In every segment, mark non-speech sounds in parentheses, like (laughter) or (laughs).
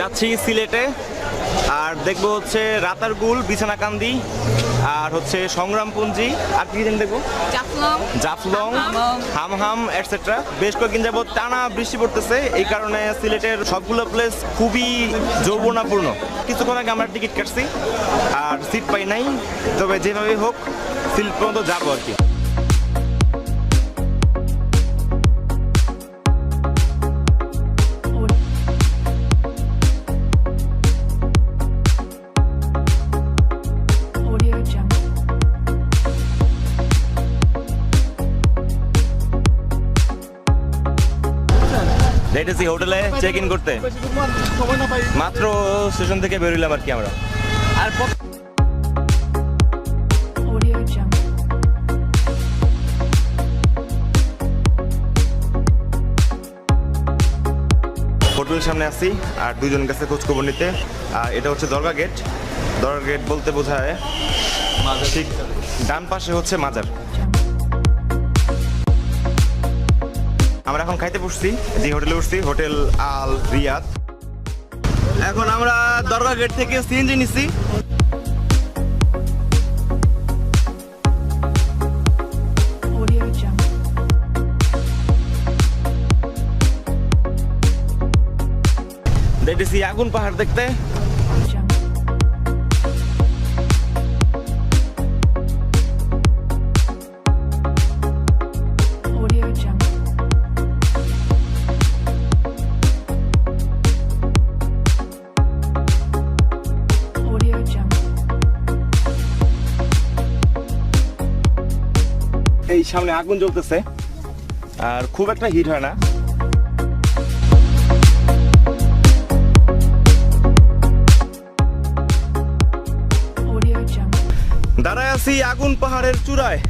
যাচ্ছি সিলেটে আর দেখব হচ্ছে রাতারগুল বিছানাকান্দি আর হচ্ছে সংগ্রামপুঞ্জি আর কি দেখব? জাফলং হামহাম। এটসেট্রা বেশ কয়েকদিন যাবত টানা বৃষ্টি পড়তেছে এই কারণে সিলেটের সবগুলো প্লেস খুবই যৌবনাপূর্ণ। কিছুক্ষণ আগে আমরা টিকিট কাটছি আর সিট পাই নাই তবে যেভাবে হোক সিলেট পর্যন্ত যাব আর কি। যাইতেছি হোটেলে চেক ইন করতে। মাত্র স্টেশন থেকে বেরোলাম আর কি আমরা। আর. হোটেলের সামনে আছি আর দুজন কাছে খোঁজ খবর নিতে। আর এটা হচ্ছে দরগা গেট দরগা গেট বলতে বোঝায় ঠিক ডান পাশে হচ্ছে মাজার। আমরা এখন খাইতে বসছি যে হোটেলে উঠছি হোটেল আল রিয়াদ। এখন আমরা দরগা গেট থেকে সিএনজি নিচ্ছি। দেখতেছি আগুন পাহাড় দেখতে। সামনে আগুন জ্বলতেছে আর খুব একটা হিট হয় না। দাঁড়ায় আছি আগুন পাহাড়ের চূড়ায়।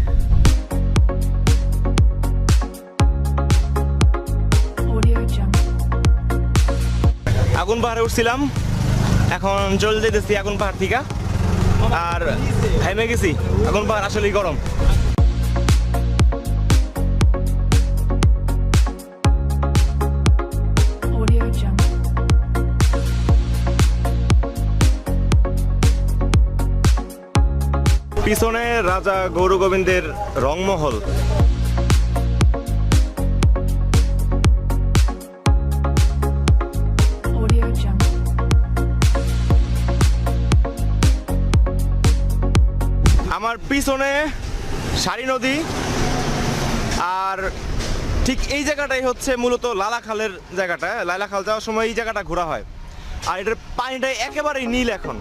আগুন পাহাড়ে উঠছিলাম। এখন চলে যেতেছি আগুন পাহাড় থেকে। আর হেমে গেছি। আগুন পাহাড় আসলেই গরম। পিছনে রাজা গৌর গোবিন্দের রংমহল। আমার পিছনে সারি নদী আর ঠিক এই জায়গাটাই হচ্ছে মূলত লালাখালের জায়গাটা। লালাখাল যাওয়ার সময় এই জায়গাটা ঘোরা হয়। আর এটার পানিটা একেবারেই নীল এখন।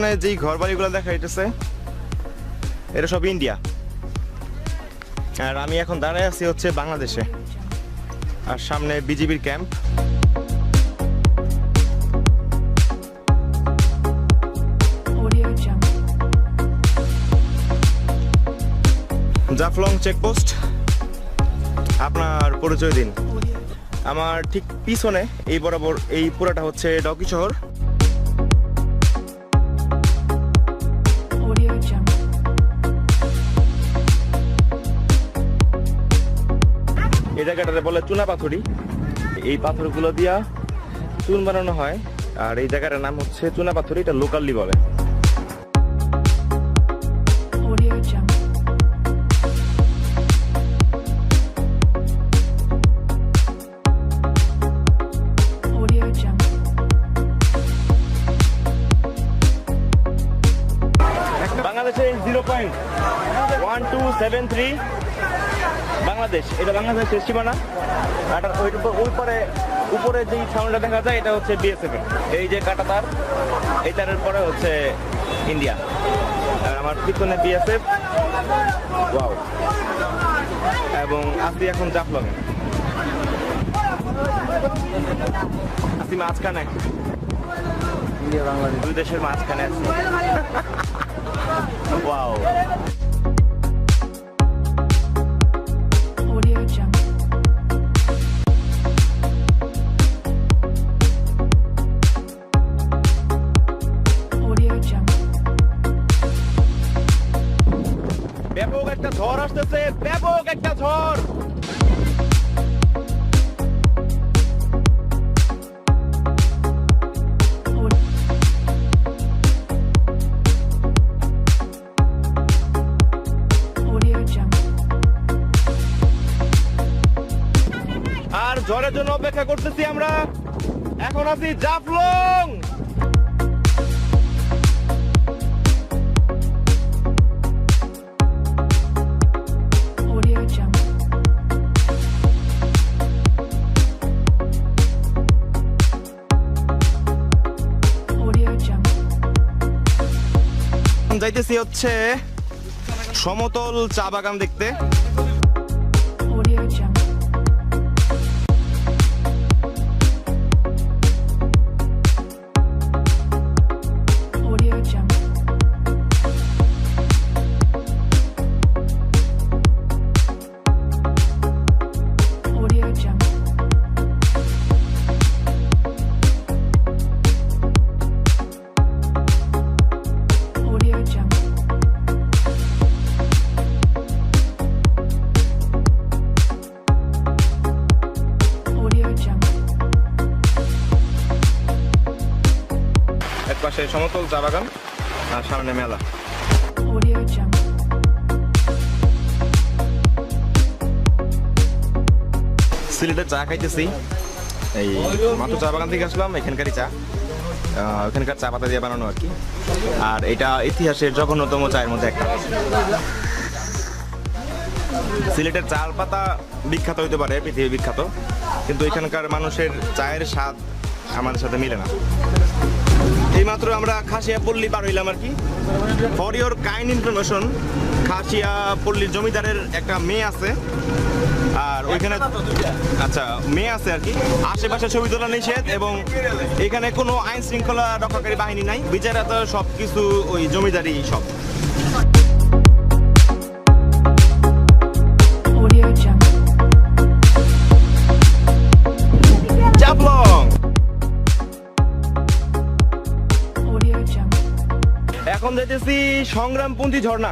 পিছনে যেই ঘর বাড়িগুলো দেখা যাইতেছে এটা সব ইন্ডিয়া। আর আমি এখন দাঁড়ায় আছি হচ্ছে বাংলাদেশে। আর সামনে বিজিবির ক্যাম্প. জাফলং চেকপোস্ট আপনার পরিচয় দিন। আমার ঠিক পিছনে এই বরাবর এই পুরাটা হচ্ছে ডকি শহর। এই জায়গাটাতে বলে চুনা পাথরি। এই পাথরগুলো দিয়া চুন বানানো হয়। আর এই জায়গাটার নাম হচ্ছে চুনা পাথরি, এটা লোকালি বলে। সেভেন বাংলাদেশ। এটা বাংলাদেশের সীমানা আর ওই ওই পরে উপরে যেই সাউন্ডটা দেখা যায় এটা হচ্ছে বিএসএফ এই যে কাটা তার এই তারের পরে হচ্ছে ইন্ডিয়া। আর আমার পিছনে বিএসএফ ওয়াও এবং আসি এখন জাফলংয়ে আসি মাঝখানে। ইন্ডিয়া বাংলাদেশ। দুই দেশের মাঝখানে আছি। (laughs) ওয়াও অপেক্ষা করতেছি আমরা। এখন আছি জাফলং. যাইতেছি হচ্ছে সমতল চা বাগান দেখতে। পাশে সমতল চা বাগান আর সামনে মেলা. সিলেটে চা খাইতেছি। এই মাত্র চা বাগান থেকে আসলাম এখানকারই চা। আহ, ওখানকার চা পাতা দিয়ে বানানো আর কি। আর এটা ইতিহাসের জঘন্যতম চায়ের মধ্যে একটা। সিলেটের চাল পাতা বিখ্যাত হইতে পারে পৃথিবী বিখ্যাত। কিন্তু এখানকার মানুষের চায়ের স্বাদ আমাদের সাথে মিলে না। এইমাত্র আমরা খাসিয়া পল্লী পার হইলাম আর কি। For your kind information Khasia পল্লীর জমিদারের একটা মেয়ে আছে। আর ওইখানে আচ্ছা মেয়ে আছে আর কি। আশেপাশে ছবি তোলা নিষেধ এবং এখানে কোনো আইন শৃঙ্খলা রক্ষাকারী বাহিনী নাই। বিচারে তো সব কিছু ওই জমিদারি সব। এখন যাইতেছি সংগ্রামপন্থী ঝর্ণা।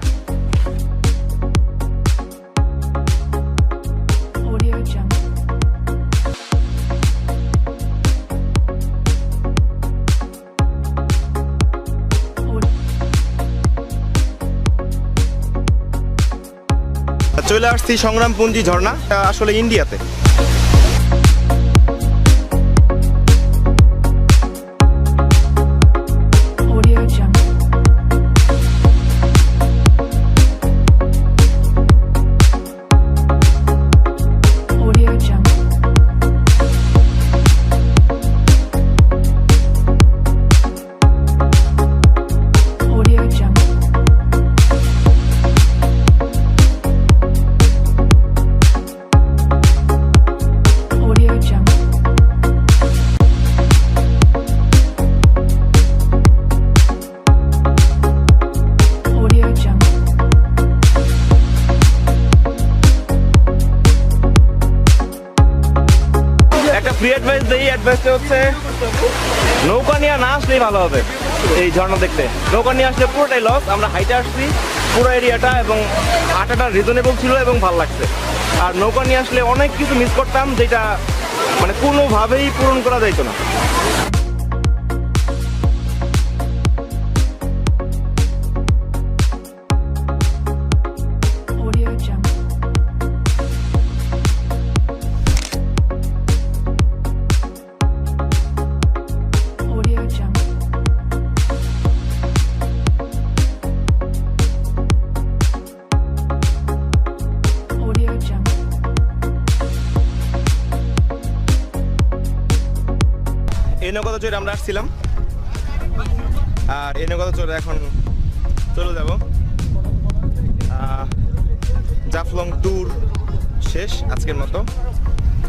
চলে আসছি সংগ্রামপুঞ্জি ঝর্ণা আসলে ইন্ডিয়াতে। ফ্রি অ্যাডভাইস দেই অ্যাডভাইসটা হচ্ছে নৌকা নিয়ে না আসলেই ভালো হবে এই ঝর্ণা দেখতে। নৌকা নিয়ে আসলে পুরোটাই লস আমরা হাইটে আসছি, পুরো এরিয়াটা এবং হাঁটাটা রিজনেবল ছিল এবং ভালো লাগছে। আর নৌকা নিয়ে আসলে অনেক কিছু মিস করতাম যেটা মানে কোনোভাবেই পূরণ করা যাইতো না। এই নৌকাতে চড়ে আমরা আসছিলাম? আর এই নৌকাতে চড়ে এখন চলে যাব। জাফলং ট্যুর শেষ আজকের মতো।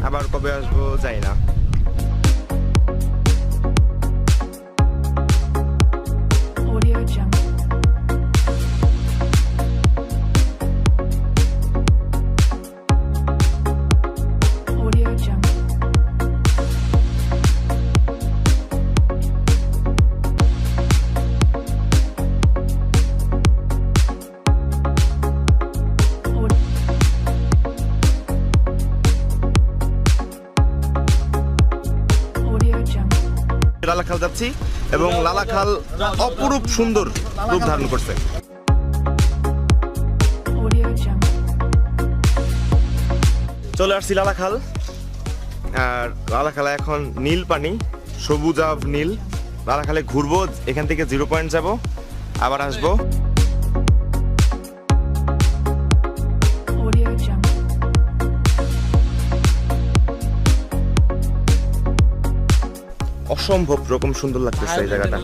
আবার কবে আসব যাই না। লালাখাল যাচ্ছি এবং লালাখাল অপরূপ সুন্দর রূপ ধারণ করছে। চলে আসছি লালাখাল। আর লালাখালা এখন নীল পানি, সবুজাভ নীল। লালাখালে ঘুরবো, এখান থেকে জিরো পয়েন্ট যাব, আবার আসব। অসম্ভব রকম সুন্দর লাগতেছে এই জায়গাটা।